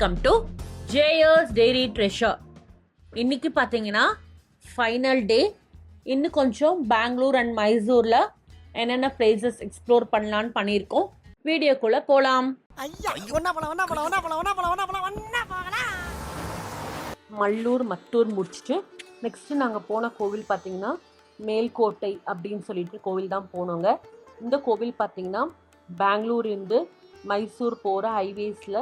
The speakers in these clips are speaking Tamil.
Welcome to Jeyar's daily treasure இன்னைக்கு பார்த்தீங்கன்னா ஃபைனல் டே இன்னும் கொஞ்சம் பெங்களூர் அண்ட் மைசூரில் என்னென்ன பிளேசஸ் எக்ஸ்ப்ளோர் பண்ணலான்னு பண்ணியிருக்கோம். வீடியோக்குள்ளே போகலாம் மல்லூர் மத்தூர் முடிச்சுட்டு நெக்ஸ்ட்டு நாங்கள் போன கோவில் பார்த்தீங்கன்னா மேல்கோட்டை அப்படின்னு சொல்லிட்டு கோவில் தான் போனோங்க. இந்த கோவில் பார்த்தீங்கன்னா பெங்களூர் இருந்து மைசூர் போகிற ஹைவேஸில்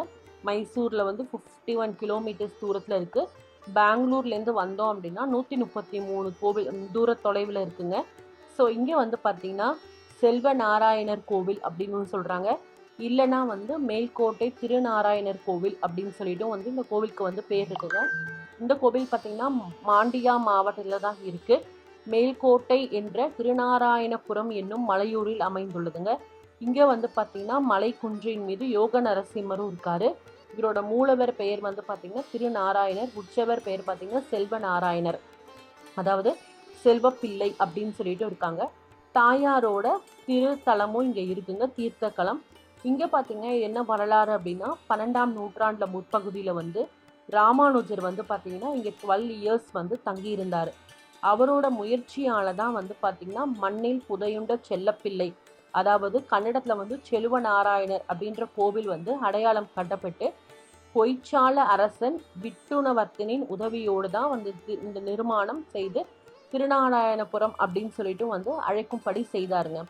மைசூரில் வந்து ஃபிஃப்டி ஒன் கிலோமீட்டர்ஸ் தூரத்தில் இருக்குது பெங்களூர்லேருந்து வந்தோம் அப்படின்னா நூற்றி முப்பத்தி மூணு கோவில் தூர தொலைவில் இருக்குங்க. ஸோ இங்கே வந்து பார்த்தீங்கன்னா செல்வ நாராயணர் கோவில் அப்படின்னு சொல்கிறாங்க இல்லைன்னா வந்து மேல்கோட்டை திருநாராயணர் கோவில் அப்படின்னு சொல்லிட்டும் வந்து இந்த கோவிலுக்கு வந்து பேர் இருக்குங்க. இந்த கோவில் பார்த்திங்கன்னா மாண்டியா மாவட்டத்தில் தான் இருக்குது மேல்கோட்டை என்ற திருநாராயணபுரம் என்னும் மலையூரில் அமைந்துள்ளதுங்க. இங்கே வந்து பார்த்திங்கன்னா மலை குன்றின் மீது யோக நரசிம்மரும் இருக்காரு. இவரோட மூலவர் பெயர் வந்து பார்த்தீங்கன்னா திருநாராயணர் உற்சவர் பெயர் பார்த்தீங்கன்னா செல்வ நாராயணர் அதாவது செல்வப்பிள்ளை அப்படின்னு சொல்லிட்டு இருக்காங்க. தாயாரோட திருத்தலமும் இங்கே இருக்குங்க தீர்த்தக்களம் இங்கே பார்த்தீங்கன்னா என்ன வரலாறு அப்படின்னா பன்னெண்டாம் நூற்றாண்டில் முற்பகுதியில் வந்து ராமானுஜர் வந்து பார்த்தீங்கன்னா இங்கே டுவெல் இயர்ஸ் வந்து தங்கியிருந்தார். அவரோட முயற்சியால் தான் வந்து பார்த்திங்கன்னா மண்ணில் புதையுண்ட செல்லப்பிள்ளை அதாவது கன்னடத்தில் வந்து செலுவ நாராயணர் அப்படின்ற கோவில் வந்து அடையாளம் கட்டப்பட்டு பொய்ச்சால அரசன் விட்டுணவர்த்தனின் உதவியோடு தான் வந்து தி- இந்த நிர்மாணம் செய்து திருநாராயணபுரம் அப்படின்னு சொல்லிட்டு வந்து அழைக்கும்படி செய்தாருங்க.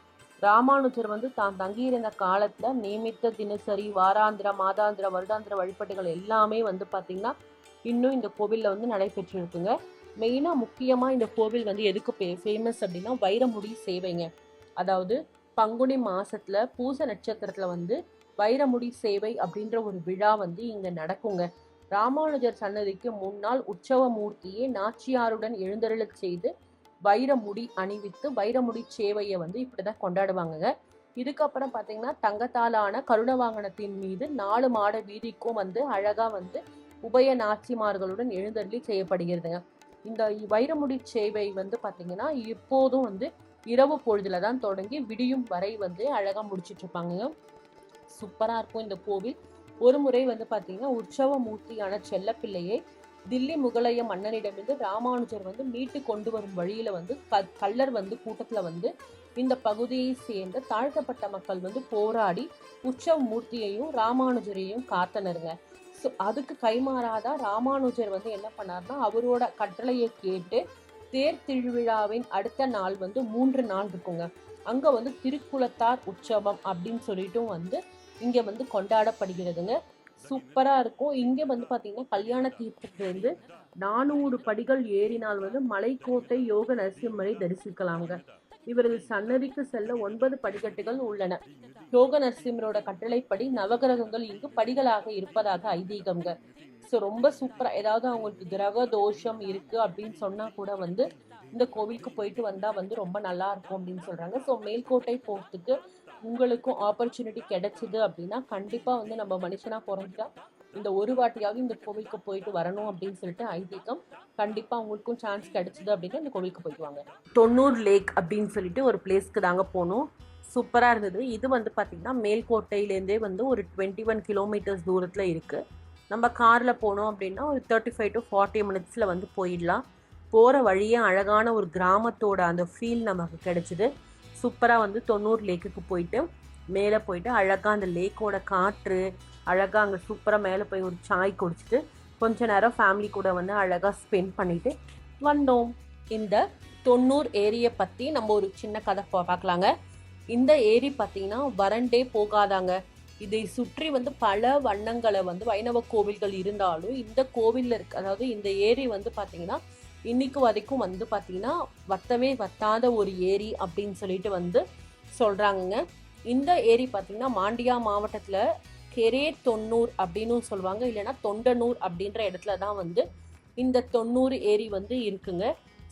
ராமானுஜர் வந்து தான் தங்கியிருந்த காலத்தில் நியமித்த தினசரி வாராந்திர மாதாந்திர வருடாந்திர வழிபாட்டுகள் எல்லாமே வந்து பார்த்திங்கன்னா இன்னும் இந்த கோவிலில் வந்து நடைபெற்றிருக்குங்க. மெயினாக முக்கியமாக இந்த கோவில் வந்து எதுக்கு ஃபேமஸ் அப்படின்னா வைரமுடி சேவைங்க. அதாவது பங்குனி மாதத்தில் பூச நட்சத்திரத்தில் வந்து வைரமுடி சேவை அப்படின்ற ஒரு விழா வந்து இங்க நடக்குங்க. ராமானுஜர் சன்னதிக்கு முன்னால் உற்சவ மூர்த்தியை நாச்சியாருடன் எழுந்தருளச் செய்து வைரமுடி அணிவித்து வைரமுடி சேவையை வந்து இப்படிதான் கொண்டாடுவாங்க இதுக்கப்புறம் பார்த்தீங்கன்னா தங்கத்தாலான கருண வாகனத்தின் மீது நாலு மாட வீதிக்கும் வந்து அழகா வந்து உபய நாச்சிமார்களுடன் எழுந்தருளி செய்யப்படுகிறதுங்க. இந்த வைரமுடி சேவை வந்து பார்த்தீங்கன்னா இப்போதும் வந்து இரவு பொழுதுல தான் தொடங்கி விடியும் வரை வந்து அழகாக முடிச்சிட்டு சூப்பராக இருக்கும் இந்த கோவில் ஒரு முறை வந்து பார்த்தீங்கன்னா உற்சவ மூர்த்தியான செல்லப்பிள்ளையை தில்லி முகலாய மன்னனிடமிருந்து ராமானுஜர் வந்து மீட்டு கொண்டு வரும் வழியில வந்து க- கள்ளர் வந்து கூட்டத்துல வந்து இந்த பகுதியை சேர்ந்த தாழ்த்தப்பட்ட மக்கள் வந்து போராடி உற்சவ மூர்த்தியையும் ராமானுஜரையும் காத்தனருங்க. ஸோ அதுக்கு கைமாறாதா ராமானுஜர் வந்து என்ன பண்ணார்னா அவரோட கட்டளையை கேட்டு தேர் திருவிழாவின் அடுத்த நாள் வந்து மூன்று நாள் இருக்குங்க. அங்கே வந்து திருக்குளத்தார் உற்சவம் அப்படின்னு சொல்லிட்டும் வந்து இங்கே வந்து கொண்டாடப்படுகிறதுங்க. சூப்பராக இருக்கும். இங்கே வந்து பார்த்தீங்கன்னா கல்யாண தீர்த்தத்திலிருந்து நானூறு படிகள் ஏறினால் வந்து மலைக்கோட்டை யோக நரசிம்மரை தரிசிக்கலாங்க. இவரது சன்னதிக்கு செல்ல ஒன்பது படிக்கட்டுகள் உள்ளன. யோக நரசிம்மரோட கட்டளைப்படி நவகிரகங்கள் இங்கு படிகளாக இருப்பதாக ஐதீகம்ங்க. ஸோ ரொம்ப சூப்பராக ஏதாவது அவங்களுக்கு கிரக தோஷம் இருக்கு அப்படின்னு சொன்னா கூட வந்து இந்த கோவிலுக்கு போயிட்டு வந்தா வந்து ரொம்ப நல்லா இருக்கும் அப்படின்னு சொல்றாங்க. ஸோ மேல்கோட்டை போகிறதுக்கு உங்களுக்கும் ஆப்பர்ச்சுனிட்டி கிடைச்சிது அப்படின்னா கண்டிப்பாக வந்து நம்ம மனுஷனாக பிறந்துட்டா இந்த ஒரு வாட்டியாவது இந்த கோவிலுக்கு போயிட்டு வரணும் அப்படின்னு சொல்லிட்டு ஐதீகம் கண்டிப்பாக உங்களுக்கும் சான்ஸ் கிடைச்சிது அப்படின்னா இந்த கோவிலுக்கு போயிட்டு வாங்க. தொண்ணூர் லேக் அப்படின்னு சொல்லிட்டு ஒரு பிளேஸ்க்கு தாங்க போனோம். சூப்பராக இருந்தது. இது வந்து பார்த்திங்கன்னா மேல்கோட்டையிலேருந்தே வந்து ஒரு டுவெண்ட்டி ஒன் கிலோமீட்டர்ஸ் தூரத்தில் இருக்குது நம்ம காரில் போனோம் அப்படின்னா ஒரு தேர்ட்டி ஃபைவ் டு ஃபார்ட்டி மினிட்ஸில் வந்து போயிடலாம். போகிற வழியே அழகான ஒரு கிராமத்தோட அந்த ஃபீல் நமக்கு கிடைச்சிது. சூப்பராக வந்து தொண்ணூறு லேக்குக்கு போயிட்டு மேலே போயிட்டு அழகாக அந்த லேக்கோட காற்று அழகாக அங்கே சூப்பராக மேலே போய் ஒரு சாய் குடிச்சிட்டு கொஞ்ச நேரம் ஃபேமிலி கூட வந்து அழகாக ஸ்பெண்ட் பண்ணிவிட்டு வந்தோம். இந்த தொண்ணூறு ஏரியை பற்றி நம்ம ஒரு சின்ன கதை பா- பார்க்கலாங்க. இந்த ஏரி பார்த்தீங்கன்னா வறண்டே போகாதாங்க. இதை சுற்றி வந்து பல வண்ணங்களை வந்து வைணவ கோவில்கள் இருந்தாலும் இந்த கோவிலில் இருக்க அதாவது இந்த ஏரி வந்து பார்த்தீங்கன்னா இன்னைக்கு வரைக்கும் வந்து பார்த்தீங்கன்னா வத்தவே வத்தாத ஒரு ஏரி அப்படின்னு சொல்லிட்டு வந்து சொல்கிறாங்கங்க இந்த ஏரி பார்த்தீங்கன்னா மாண்டியா மாவட்டத்தில் கெரே தொண்ணூர் அப்படின்னு சொல்லுவாங்க. இல்லைன்னா தொண்டனூர் அப்படின்ற இடத்துல தான் வந்து இந்த தொண்ணூறு ஏரி வந்து இருக்குங்க.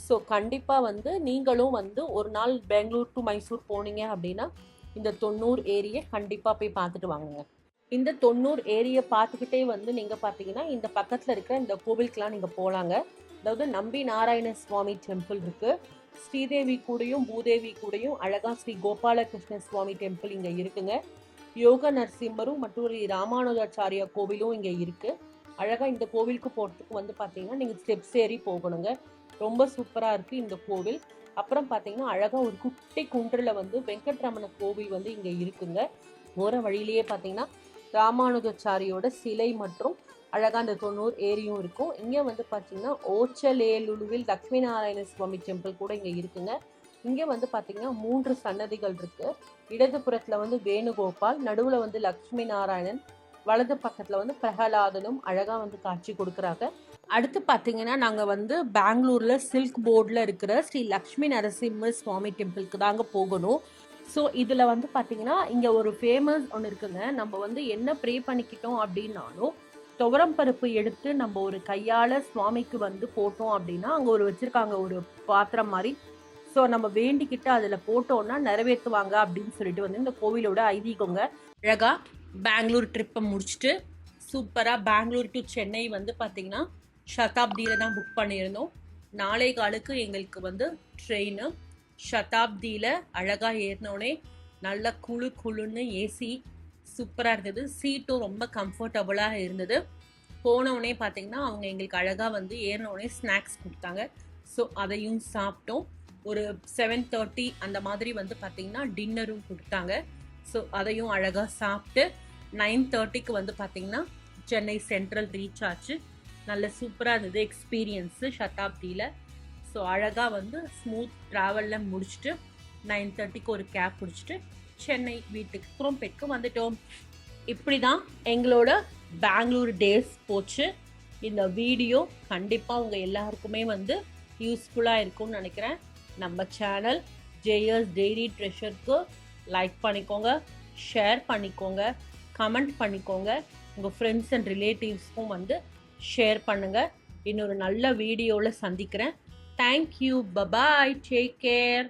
ஸோ கண்டிப்பாக வந்து நீங்களும் வந்து ஒரு நாள் பெங்களூர் டு மைசூர் போனீங்க அப்படின்னா இந்த தொண்ணூறு ஏரியை கண்டிப்பாக போய் பார்த்துட்டு வாங்குங்க. இந்த தொண்ணூறு ஏரியை பார்த்துக்கிட்டே வந்து நீங்கள் பார்த்தீங்கன்னா இந்த பக்கத்தில் இருக்கிற இந்த கோவிலுக்கெலாம் நீங்கள் போகலாங்க அதாவது நம்பி நாராயண சுவாமி டெம்பிள் இருக்கு. ஸ்ரீதேவி கூடயும் பூதேவி கூடயும் அழகா ஸ்ரீ கோபாலகிருஷ்ண சுவாமி டெம்பிள் இங்க இருக்குங்க. யோக நரசிம்மரும் மற்றும் ராமானுஜாச்சாரியா கோவிலும் இங்கே இருக்கு. அழகா இந்த கோவிலுக்கு போகிறதுக்கு வந்து பார்த்தீங்கன்னா நீங்கள் ஸ்டெப்ஸ் ஏறி போகணுங்க. ரொம்ப சூப்பராக இருக்கு இந்த கோவில். அப்புறம் பார்த்தீங்கன்னா அழகா ஒரு குட்டி குன்றில் வந்து வெங்கட்ரமண கோவில் வந்து இங்கே இருக்குங்க. போகிற வழியிலேயே பார்த்தீங்கன்னா ராமானுஜாச்சாரியோட சிலை மற்றும் அழகா அந்த தொண்ணூறு ஏரியும் இருக்கும். இங்கே வந்து பார்த்தீங்கன்னா ஓச்சலேலுலுவில் லக்ஷ்மி நாராயண சுவாமி டெம்பிள் கூட இங்கே இருக்குங்க. இங்கே வந்து பார்த்திங்கன்னா மூன்று சன்னதிகள் இருக்கு. இடதுபுறத்தில் வந்து வேணுகோபால் நடுவில் வந்து லக்ஷ்மி நாராயணன் வலது பக்கத்தில் வந்து பிரகலாதனும் அழகாக வந்து காட்சி கொடுக்குறாங்க. அடுத்து பார்த்தீங்கன்னா நாங்கள் வந்து பெங்களூரில் சில்க் போர்டில் இருக்கிற ஸ்ரீ லக்ஷ்மி நரசிம்ம சுவாமி டெம்பிளுக்கு தாங்க போகணும். ஸோ இதில் வந்து பார்த்தீங்கன்னா இங்கே ஒரு ஃபேமஸ் ஒன்று இருக்குங்க. நம்ம வந்து என்ன ப்ரே பண்ணிக்கிட்டோம் அப்படின்னாலும் துவரம் பருப்பு எடுத்து நம்ம ஒரு கையால் சுவாமிக்கு வந்து போட்டோம் அப்படின்னா அங்கே ஒரு வச்சுருக்காங்க ஒரு பாத்திரம் மாதிரி. ஸோ நம்ம வேண்டிக்கிட்டு அதில் போட்டோம்னா நிறைவேற்றுவாங்க அப்படின்னு சொல்லிட்டு வந்து இந்த கோவிலோட ஐதீகங்க. அழகாக பெங்களூர் ட்ரிப்பை முடிச்சுட்டு சூப்பராக பெங்களூர் டு சென்னை வந்து பார்த்தீங்கன்னா சதாப்தியில் தான் புக் பண்ணியிருந்தோம். நாளை காலுக்கு எங்களுக்கு வந்து ட்ரெயின் சதாப்தியில் அழகாக ஏறினோடனே நல்ல குழு குழுன்னு ஏசி சூப்பராக இருந்தது. சீட்டும் ரொம்ப கம்ஃபர்டபுளாக இருந்தது. போனவுடனே பார்த்தீங்கன்னா அவங்க எங்களுக்கு அழகாக வந்து ஏறினவுடனே ஸ்நாக்ஸ் கொடுத்தாங்க. ஸோ அதையும் சாப்பிட்டோம். ஒரு செவன் தேர்ட்டி அந்த மாதிரி வந்து பார்த்தீங்கன்னா டின்னரும் கொடுத்தாங்க. ஸோ அதையும் அழகாக சாப்பிட்டு நைன் தேர்ட்டிக்கு வந்து பார்த்தீங்கன்னா சென்னை சென்ட்ரல் ரீச் ஆச்சு. நல்ல சூப்பராக இருந்தது எக்ஸ்பீரியன்ஸு சதாப்தியில். ஸோ அழகாக வந்து ஸ்மூத் ட்ராவலில் முடிச்சுட்டு நைன் தேர்ட்டிக்கு ஒரு கேப் பிடிச்சிட்டு சென்னை வீட்டுக்கு குரோம்பேட்க்கு வந்துட்டோம். இப்படி தான் எங்களோட பெங்களூர் டேஸ் போச்சு. இந்த வீடியோ கண்டிப்பாக உங்கள் எல்லாருக்குமே வந்து யூஸ்ஃபுல்லாக இருக்கும்னு நினைக்கிறேன். நம்ம சேனல் ஜேஎஸ் டெய்லி ட்ரெஷருக்கு லைக் பண்ணிக்கோங்க ஷேர் பண்ணிக்கோங்க கமெண்ட் பண்ணிக்கோங்க. உங்கள் ஃப்ரெண்ட்ஸ் அண்ட் ரிலேட்டிவ்ஸ்க்கும் வந்து ஷேர் பண்ணுங்கள் இன்னொரு நல்ல வீடியோவில் சந்திக்கிறேன். Thank you bye bye take care